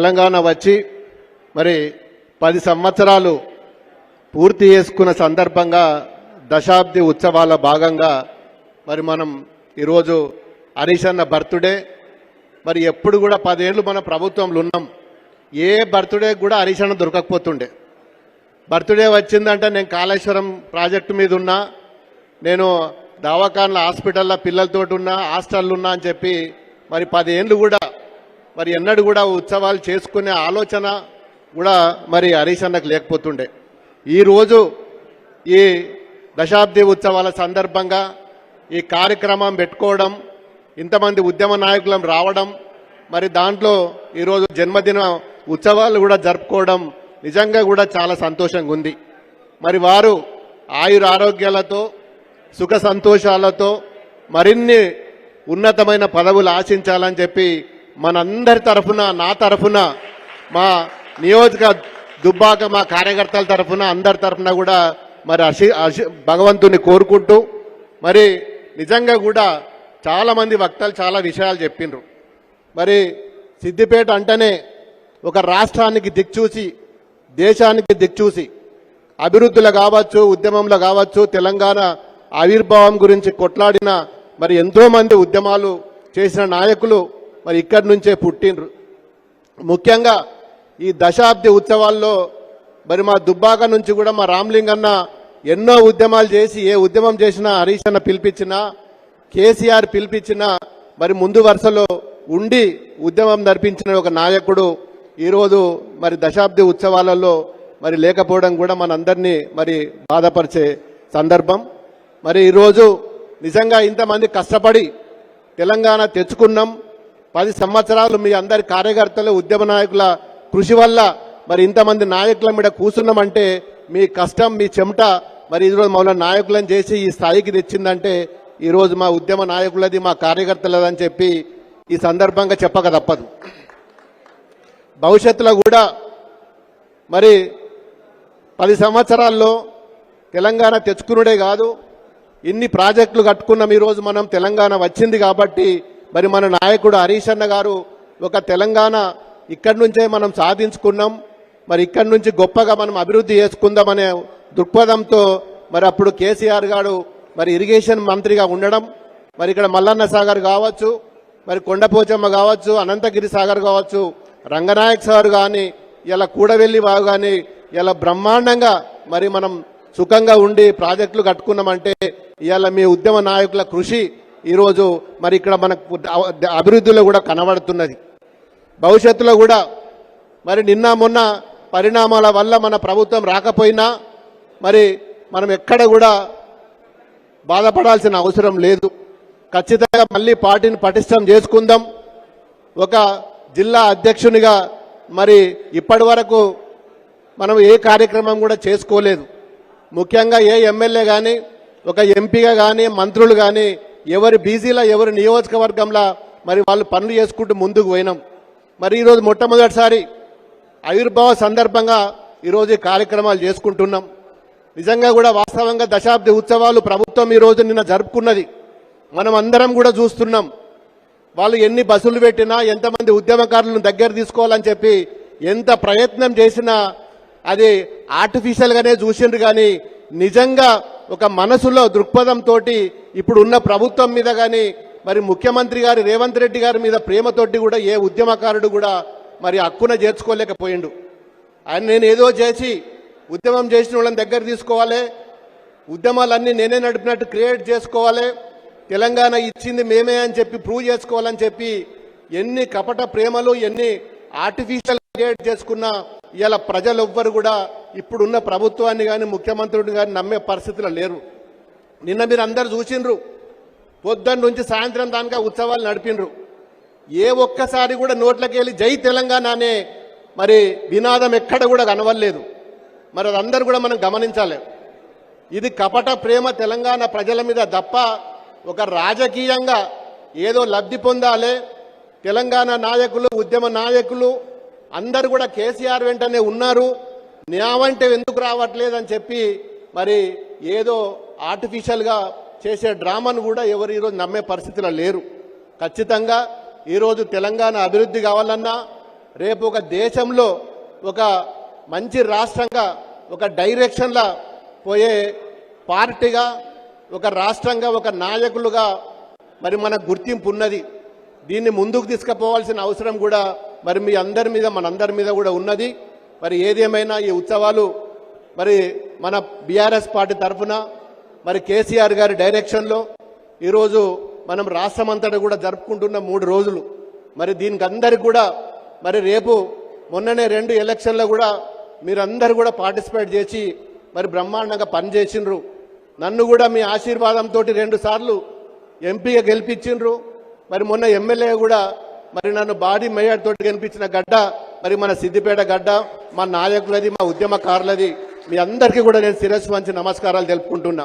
తెలంగాణ వచ్చి మరి పది సంవత్సరాలు పూర్తి చేసుకున్న సందర్భంగా దశాబ్ది ఉత్సవాల భాగంగా మరి మనం ఈరోజు హరీష్ అన్న బర్త్డే. మరి ఎప్పుడు కూడా పదేళ్ళు మన ప్రభుత్వంలో ఉన్నాం. ఏ బర్త్డే కూడా హరీష్ అన్న దొరకకపోతుండే. బర్త్డే వచ్చిందంటే నేను కాళేశ్వరం ప్రాజెక్టు మీద ఉన్నా నేను దవాఖాన్ల హాస్పిటల్లో పిల్లలతోటి ఉన్నా హాస్టల్లో ఉన్నా అని చెప్పి మరి పదేళ్ళు కూడా మరి ఎన్నడూ కూడా ఉత్సవాలు చేసుకునే ఆలోచన కూడా మరి హరీష్ అన్నకు లేకపోతుండే. ఈరోజు ఈ దశాబ్ది ఉత్సవాల సందర్భంగా ఈ కార్యక్రమం పెట్టుకోవడం ఇంతమంది ఉద్యమ నాయకులం రావడం మరి దాంట్లో ఈరోజు జన్మదిన ఉత్సవాలు కూడా జరుపుకోవడం నిజంగా కూడా చాలా సంతోషంగా ఉంది. మరి వారు ఆయుర ఆరోగ్యాలతో సుఖ సంతోషాలతో మరిన్ని ఉన్నతమైన పదవులు ఆశించాలని చెప్పి మనందరి తరఫున నా తరఫున మా నియోజక దుబ్బాక మా కార్యకర్తల తరఫున అందరి తరఫున కూడా మరి అశి అశి భగవంతుని కోరుకుంటూ మరి నిజంగా కూడా చాలామంది వక్తలు చాలా విషయాలు చెప్పిండ్రు మరి సిద్దిపేట అంటేనే ఒక రాష్ట్రానికి దిక్చూసి దేశానికి దిక్చూసి అభివృద్ధిలో కావచ్చు ఉద్యమంలో కావచ్చు తెలంగాణ ఆవిర్భావం గురించి కొట్లాడిన మరి ఎంతోమంది ఉద్యమాలు చేసిన నాయకులు మరి ఇక్కడి నుంచే పుట్టిండ్రు. ముఖ్యంగా ఈ దశాబ్ది ఉత్సవాల్లో మరి మా దుబ్బాక నుంచి కూడా మా రామ్లింగన్న ఎన్నో ఉద్యమాలు చేసి ఏ ఉద్యమం చేసినా హరీష్ అన్న పిలిపించినా కేసీఆర్ పిలిపించినా మరి ముందు వరుసలో ఉండి ఉద్యమం నడిపించిన ఒక నాయకుడు ఈరోజు మరి దశాబ్ది ఉత్సవాలలో మరి లేకపోవడం కూడా మనందరినీ మరి బాధపరిచే సందర్భం. మరి ఈరోజు నిజంగా ఇంతమంది కష్టపడి తెలంగాణ తెచ్చుకున్నాం. పది సంవత్సరాలు మీ అందరి కార్యకర్తలు ఉద్యమ నాయకుల కృషి వల్ల మరి ఇంతమంది నాయకుల మీద కూర్చున్నామంటే మీ కష్టం మీ చెమట మరి ఈరోజు మమ్మల్ని నాయకులను చేసి ఈ స్థాయికి తెచ్చిందంటే ఈరోజు మా ఉద్యమ నాయకులది మా కార్యకర్తలదని చెప్పి ఈ సందర్భంగా చెప్పక తప్పదు. భవిష్యత్తులో కూడా మరి పది సంవత్సరాల్లో తెలంగాణ తెచ్చుకునుడే కాదు ఇన్ని ప్రాజెక్టులు కట్టుకున్నాం ఈరోజు మనం తెలంగాణ వచ్చింది కాబట్టి మరి మన నాయకుడు హరీష్ అన్న గారు ఒక తెలంగాణ ఇక్కడి నుంచే మనం సాధించుకున్నాం. మరి ఇక్కడి నుంచి గొప్పగా మనం అభివృద్ధి చేసుకుందామనే దృక్పథంతో మరి అప్పుడు కేసీఆర్ గారు మరి ఇరిగేషన్ మంత్రిగా ఉండడం. మరి ఇక్కడ మల్లన్న సాగర్ కావచ్చు మరి కొండపోచమ్మ కావచ్చు అనంతగిరి సాగర్ కావచ్చు రంగనాయక్ సార్ కానీ ఇలా కూడవెల్లి వాగు కానీ ఇలా బ్రహ్మాండంగా మరి మనం సుఖంగా ఉండి ప్రాజెక్టులు కట్టుకున్నామంటే ఇవాళ మీ ఉద్యమ నాయకుల కృషి ఈరోజు మరి ఇక్కడ మనకు అభివృద్ధిలో కూడా కనబడుతున్నది. భవిష్యత్తులో కూడా మరి నిన్న మొన్న పరిణామాల వల్ల మన ప్రభుత్వం రాకపోయినా మరి మనం ఎక్కడ కూడా బాధపడాల్సిన అవసరం లేదు. ఖచ్చితంగా మళ్ళీ పార్టీని పటిష్టం చేసుకుందాం. ఒక జిల్లా అధ్యక్షునిగా మరి ఇప్పటి వరకు మనం ఏ కార్యక్రమం కూడా చేసుకోలేదు. ముఖ్యంగా ఏ ఎమ్మెల్యే కానీ ఒక ఎంపీగా కానీ మంత్రులు కానీ ఎవరి బీసీల ఎవరి నియోజకవర్గంలో మరి వాళ్ళు పనులు చేసుకుంటూ ముందుకు పోయినాం. మరి ఈరోజు మొట్టమొదటిసారి ఆవిర్భావ సందర్భంగా ఈరోజు కార్యక్రమాలు చేసుకుంటున్నాం. నిజంగా కూడా వాస్తవంగా దశాబ్ది ఉత్సవాలు ప్రభుత్వం ఈరోజు నిన్న జరుపుకున్నది. మనం అందరం కూడా చూస్తున్నాం. వాళ్ళు ఎన్ని బస్సులు పెట్టినా ఎంతమంది ఉద్యమకారులను దగ్గర తీసుకోవాలని చెప్పి ఎంత ప్రయత్నం చేసినా అది ఆర్టిఫిషియల్గానే చూసిండ్రు కానీ నిజంగా ఒక మనసులో దృక్పథంతో ఇప్పుడు ఉన్న ప్రభుత్వం మీద కానీ మరి ముఖ్యమంత్రి గారి రేవంత్ రెడ్డి గారి మీద ప్రేమతోటి కూడా ఏ ఉద్యమకారుడు కూడా మరి హక్కున చేర్చుకోలేకపోయిండు. ఆయన నేను ఏదో చేసి ఉద్యమం చేసిన వాళ్ళని దగ్గర తీసుకోవాలి. ఉద్యమాలన్నీ నేనే నడిపినట్టు క్రియేట్ చేసుకోవాలి. తెలంగాణ ఇచ్చింది మేమే అని చెప్పి ప్రూవ్ చేసుకోవాలని చెప్పి ఎన్ని కపట ప్రేమలు ఎన్ని ఆర్టిఫిషియల్ క్రియేట్ చేసుకున్నా ఇలా ప్రజలు ఎవ్వరు కూడా ఇప్పుడున్న ప్రభుత్వాన్ని కానీ ముఖ్యమంత్రిని కానీ నమ్మే పరిస్థితులు లేరు. నిన్న మీరు అందరు చూసిండ్రు. పొద్దున్న నుంచి సాయంత్రం దానికా ఉత్సవాలు నడిపిండ్రు. ఏ ఒక్కసారి కూడా నోట్లకెళ్ళి జై తెలంగాణ అనే మరి వినాదం ఎక్కడ కూడా కనవలేదు మరి అదందరూ అందరూ కూడా మనం గమనించాలి. ఇది కపట ప్రేమ తెలంగాణ ప్రజల మీద తప్ప ఒక రాజకీయంగా ఏదో లబ్ధి పొందాలి. తెలంగాణ నాయకులు ఉద్యమ నాయకులు అందరూ కూడా కేసీఆర్ వెంటనే ఉన్నారు. న్యావంటే ఎందుకు రావట్లేదని చెప్పి మరి ఏదో ఆర్టిఫిషియల్గా చేసే డ్రామాను కూడా ఎవరు ఈరోజు నమ్మే పరిస్థితిలో లేరు. ఖచ్చితంగా ఈరోజు తెలంగాణ అభివృద్ధి కావాలన్నా రేపు ఒక దేశంలో ఒక మంచి రాష్ట్రంగా ఒక డైరెక్షన్లా పోయే పార్టీగా ఒక రాష్ట్రంగా ఒక నాయకులుగా మరి మన గుర్తింపు ఉన్నది. దీన్ని ముందుకు తీసుకుపోవాల్సిన అవసరం కూడా మరి మీ అందరి మీద మనందరి మీద కూడా ఉన్నది. మరి ఏదేమైనా ఈ ఉత్సవాలు మరి మన బీఆర్ఎస్ పార్టీ తరఫున మరి కేసీఆర్ గారి డైరెక్షన్లో ఈరోజు మనం రాష్ట్రమంతటా కూడా జరుపుకుంటున్న మూడు రోజులు. మరి దీనికి అందరికి కూడా మరి రేపు మొన్ననే రెండు ఎలక్షన్లో కూడా మీరందరూ కూడా పార్టిసిపేట్ చేసి మరి బ్రహ్మాండంగా పనిచేసిండ్రు. నన్ను కూడా మీ ఆశీర్వాదంతో రెండు సార్లు ఎంపీగా గెలిపించిండ్రు. మరి మొన్న ఎమ్మెల్యే కూడా మరి నన్ను బాడీ మేయర్ తోటి గెలిపించిన గడ్డ మరి మన సిద్దిపేట గడ్డ మా నాయకులది మా ఉద్యమకారులది మీ అందరికీ కూడా నేను శిరస్సు వంచి నమస్కారాలు తెలుపుకుంటున్నా.